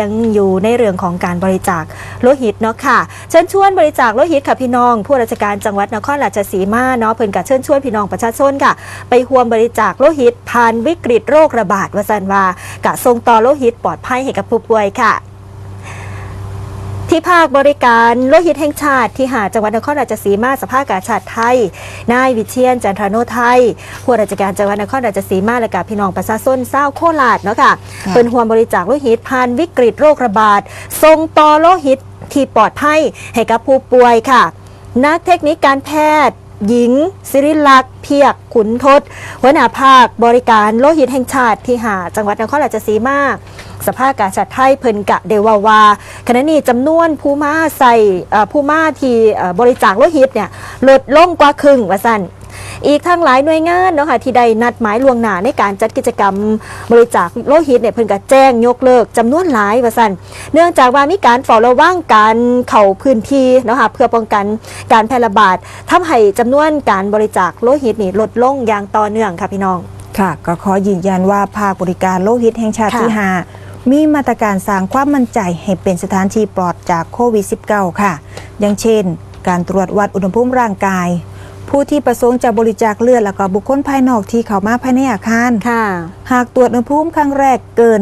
ยังอยู่ในเรื่องของการบริจาคโลหิตเนาะค่ะ เชิญชวนบริจาคโลหิตค่ะพี่น้อง ผู้ราชการจังหวัดนครราชสีมาเนาะเพิ่นกับเชิญชวนพี่น้องประชาชนค่ะ ไปห่วมบริจาคโลหิตผ่านวิกฤตโรคระบาดวสันวากะทรงต่อโลหิตปลอดภัยให้กับผู้ป่วยค่ะ ที่ภาคบริการโลหิตแห่งชาติ ที่หาดจังหวัดนครราชสีมาสภากาชาติไทย นายวิเชียนจันทรโนไทยผู้ราชการจังหวัดนครราชสีมาและกับพี่น้องประชาชนเศร้าวโคราชเนาะค่ะค่ะเป็นห่วมบริจาคโลหิตผ่านวิกฤตโรคระบาดส่งต่อโลหิตที่ปลอดภัยให้กับผู้ป่วยค่ะ นักเทคนิคการแพทย์ หญิง สิริลักษ์เพียกขุนทศหัวหน้าภาคบริการโลหิตแห่งชาติที่หาจังหวัดนครราชสีมาสภาพการชาติไทยเพิ่นกะเดวาวาขณะนี้จำนวนผู้มาใส่ผู้มาที่บริจาคโลหิตเนี่ยลดลงกว่าครึ่งว่าสั้น อีกทั้งหลายหน่วยงานเนาะค่ะที่ได้นัดหมายล่วงหน้าในการจัดกิจกรรมบริจาคโลหิตเนี่ยเพิ่นก็แจ้งยกเลิกจำนวนหลายว่าสั่นเนื่องจากว่ามีการเฝ้าระวังการเข้าพื้นที่เนาะค่ะเพื่อป้องกันการแพร่ระบาดทำให้จำนวนการบริจาคโลหิตนี่ลดลงอย่างต่อเนื่องค่ะพี่น้องค่ะก็ขอยืนยันว่าภาคบริการโลหิตแห่งชาติค่ะที่หามีมาตรการสร้างความมั่นใจให้เป็นสถานที่ปลอดจากโควิด -19 ค่ะ อย่างเช่น การตรวจวัดอุณหภูมิร่างกาย ผู้ที่ประสงค์จะบริจาคเลือดแล้วก็บุคคลภายนอกที่เข้ามาภายในอาคารค่ะ หากตรวจอุณหภูมิครั้งแรกเกิน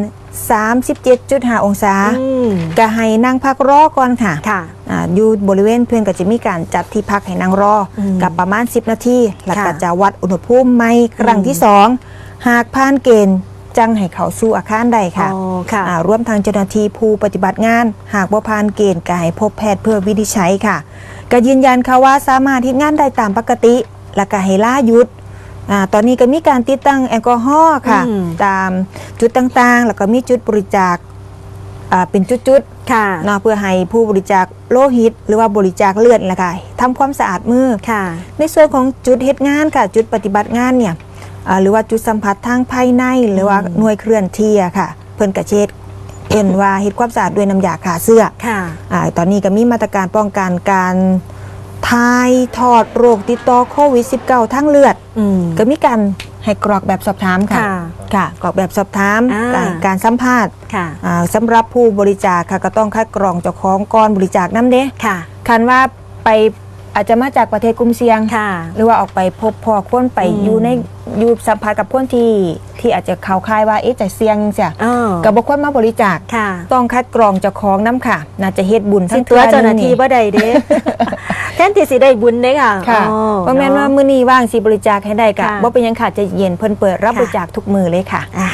37.5 องศาอืมก็ให้นั่งพักรอก่อนค่ะค่ะอ่าอยู่บริเวณเพื่อนก็จะมีการจัดที่พักให้นั่งรออมกับประมาณ 10 นาทีแล้วก็ค่ะจะวัดอุณหภูมิไม่ครั้งที่2หากผ่านเกณฑ์จังให้เขาสู่อาคารได้ค่ะอ๋อค่ะอ่าร่วมทางเจ้าหน้าที่ผู้ปฏิบัติงาน หากว่าผ่านเกณฑ์ก็ให้พบแพทย์เพื่อวินิจฉัยค่ะ ก็ยืนยันค่ะว่าสามารถที่งานได้ตามปกติและก็ให้ล่าหยุดอ่าตอนนี้ก็มีการติดตั้งแอลกอฮอล์ค่ะอืมตามจุดต่างๆ แล้วก็มีจุดบริจาคอ่าเป็นจุดๆค่ะเนาะเพื่อให้ผู้บริจาคโลหิต หรือว่าบริจาคเลือดละค่ะทำความสะอาดมือค่ะ ในส่วนของจุดเฮ็ดงานค่ะ จุดปฏิบัติงานเนี่ยอ่าหรือว่าจุดสัมผัสทางภายใน หรือว่าอืมหน่วยเคลื่อนที่อะค่ะ เพิ่นกระเช็ด เอ็นว่าเฮ็ดความสะอาดด้วยน้ำยาขาเสื้อค่ะอ่าตอนนี้ก็มีมาตรการป้องกันการทายทอดโรคติดต่อโควิด -19 ทั้งเลือด อืม ก็มีการให้กรอกแบบสอบถามค่ะ ค่ะค่ะ กรอกแบบสอบถามอ่าการการสัมภาษณ์ค่ะ อ่าสำหรับผู้บริจาคค่ะก็ต้องคัดกรองเจ้าของก่อนบริจาคน้ำเด้ค่ะ คันว่าไปอาจจะมาจากประเทศกลุ่มเสี่ยง ค่ะ หรือว่าออกไปพบพอคนไปอืมอยู่ใน อยู่สัมผัสกับคนที่ที่อาจจะเข้าค่ายว่าเอ๊ะจะเสี่ยงเสียอ้อกับบคนมาบริจาคค่ะต้องคัดกรองเจ้าของน้ำค่ะ น่าจะเฮ็ดบุญสิทั้งตัวเจ้าหน้าทื่ที่บ่ได้เด้แทนที่สิได้บุญเด้ค่ะค่ะอ๋อเพราะแม้นว่ามื้อนี้ว่างสิบริจาคให้ได้กะค่ะบ่เป็นหยังค่ะจะเย็นเพิ่นเปิดรับค่ะบริจาคทุกมือเลยค่ะอ่า